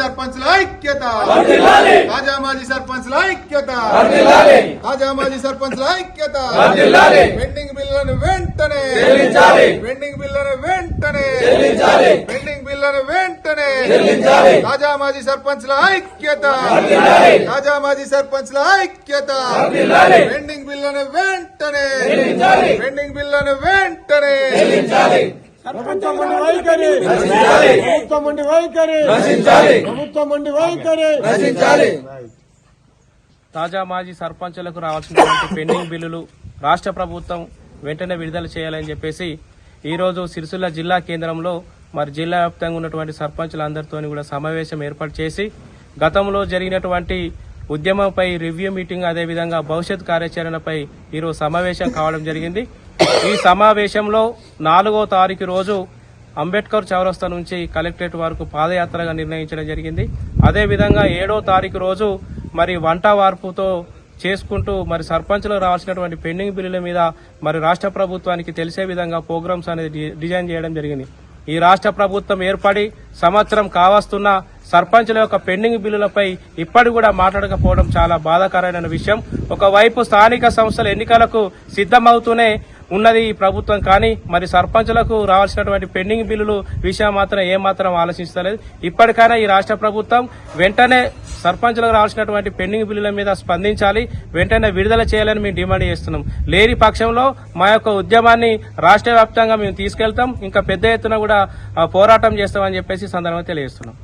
సర్పంచ్ల ఐక్యత వర్ధిల్లాలి. తాజా మాజీ సర్పంచ్ల ఐక్యత వర్ధిల్లాలి. తాజా మాజీ సర్పంచ్ల ఐక్యత వర్ధిల్లాలి. పెండింగ్ బిల్లులను వెంటనే చెల్లించాలి. పెండింగ్ బిల్లులను వెంటనే చెల్లించాలి. పెండింగ్ బిల్లులను వెంటనే చెల్లించాలి. తాజా మాజీ సర్పంచ్ల ఐక్యత వర్ధిల్లాలి. తాజా మాజీ సర్పంచ్ల ఐక్యత వర్ధిల్లాలి. పెండింగ్ బిల్లులను వెంటనే చెల్లించాలి. పెండింగ్ బిల్లులను వెంటనే చెల్లించాలి ప్రభుత్వం ఉండి వైఖరి. నశించాలి. ప్రభుత్వం ఉండి వైఖరి. నశించాలి. ప్రభుత్వం ఉండి వైఖరి. నశించాలి. తాజా మాజీ సర్పంచులకు రావాల్సినటువంటి పెండింగ్ బిల్లులు రాష్ట్ర ప్రభుత్వం వెంటనే విడుదల చేయాలని చెప్పేసి ఈరోజు సిరిసిల్ల జిల్లా కేంద్రంలో మరి జిల్లా వ్యాప్తంగా ఉన్నటువంటి సర్పంచులందరితో కూడా సమావేశం ఏర్పాటు చేసి గతంలో జరిగినటువంటి ఉద్యమంపై రివ్యూ మీటింగ్ అదేవిధంగా భవిష్యత్ కార్యాచరణపై ఈరోజు సమావేశం కావడం జరిగింది. ఈ సమావేశంలో నాలుగో తారీఖు రోజు అంబేద్కర్ చౌరస్తా నుంచి కలెక్టరేట్ వరకు పాదయాత్రగా నిర్ణయించడం జరిగింది. అదేవిధంగా ఏడో తారీఖు రోజు మరి వంట వార్పుతో చేసుకుంటూ మరి సర్పంచ్లో రావాల్సినటువంటి పెండింగ్ బిల్లుల మీద మరి రాష్ట్ర ప్రభుత్వానికి తెలిసే విధంగా ప్రోగ్రామ్స్ అనేది డిజైన్ చేయడం జరిగింది. ఈ రాష్ట్ర ప్రభుత్వం ఏర్పడి సంవత్సరం కావస్తున్న సర్పంచ్ల యొక్క పెండింగ్ బిల్లులపై ఇప్పటి కూడా మాట్లాడకపోవడం చాలా బాధాకరమైన విషయం. ఒకవైపు స్థానిక సంస్థల ఎన్నికలకు సిద్ధమవుతూనే ఉన్నది ఈ ప్రభుత్వం కానీ మరి సర్పంచులకు రావాల్సినటువంటి పెండింగ్ బిల్లులు విషయం మాత్రం ఏమాత్రం ఆలోచిస్తలేదు ఇప్పటికైనా ఈ రాష్ట్ర ప్రభుత్వం వెంటనే సర్పంచులకు రావాల్సినటువంటి పెండింగ్ బిల్లుల మీద స్పందించాలి వెంటనే విడుదల చేయాలని మేము డిమాండ్ చేస్తున్నాం. లేని పక్షంలో మా యొక్క ఉద్యమాన్ని రాష్ట్ర వ్యాప్తంగా మేము తీసుకెళ్తాం ఇంకా పెద్ద ఎత్తున కూడా పోరాటం చేస్తామని చెప్పేసి ఈ సందర్భంగా తెలియజేస్తున్నాం.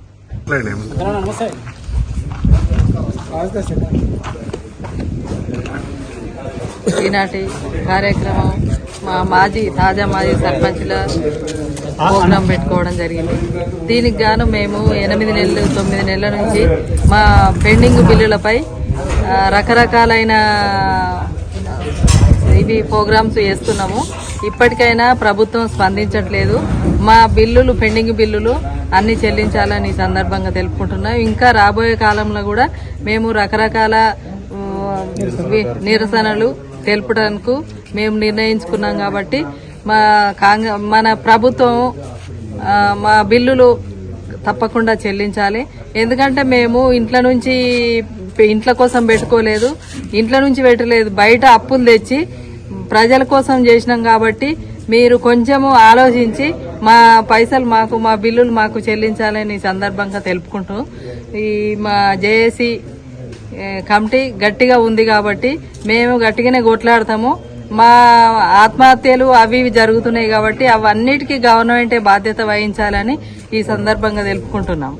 ఈనాటి కార్యక్రమం మా మాజీ తాజా మాజీ సర్పంచ్ల ప్రోగ్రాం పెట్టుకోవడం జరిగింది. దీనికి గాను మేము ఎనిమిది నెలలు తొమ్మిది నెలల నుంచి మా పెండింగ్ బిల్లులపై రకరకాలైన ఇవి ప్రోగ్రామ్స్ చేస్తున్నాము. ఇప్పటికైనా ప్రభుత్వం స్పందించట్లేదు. మా బిల్లులు పెండింగ్ బిల్లులు అన్ని చెల్లించాలని సందర్భంగా తెలుపుకుంటున్నాం. ఇంకా రాబోయే కాలంలో కూడా మేము రకరకాల నిరసనలు తెలుపడానికి మేము నిర్ణయించుకున్నాం కాబట్టి మా కాంగ్రె మన ప్రభుత్వం మా బిల్లులు తప్పకుండా చెల్లించాలి. ఎందుకంటే మేము ఇంట్లో నుంచి ఇంట్ల కోసం పెట్టుకోలేదు. ఇంట్లో నుంచి పెట్టలేదు. బయట అప్పులు తెచ్చి ప్రజల కోసం చేసినాం కాబట్టి మీరు కొంచెము ఆలోచించి మా పైసలు మాకు మా బిల్లులు మాకు చెల్లించాలని సందర్భంగా తెలుపుకుంటూ ఈ మా జేఏసీ కమిటీ గట్టిగా ఉంది కాబట్టి మేము గట్టిగానే కొట్లాడతాము. మా ఆత్మహత్యలు అవి ఇవి జరుగుతున్నాయి కాబట్టి అవన్నిటికీ గవర్నమెంటే బాధ్యత వహించాలని ఈ సందర్భంగా తెలుపుకుంటున్నాం.